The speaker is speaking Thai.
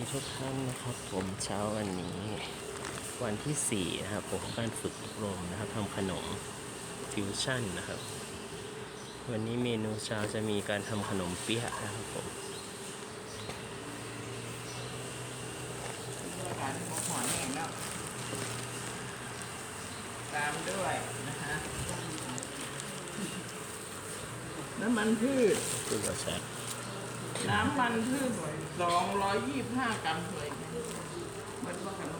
ดีทุกท่านนะครับ ผมเช้าวันนี้ วันที่ 4 นะครับ ผมของการฝึกอบรมนะครับทำขนมฟิวชั่นนะครับ วันนี้เมนูเช้าจะมีการทำขนมเปี๊ยะนะครับผมการหัวหอนแห้งแล้วตามด้วยนะฮะน้ำมันพืชคือรสชาติ น้ำมันพืชสองร้อยยี่สิบห้ากรัมเลยมันว่ากันว่าเราตัวนี้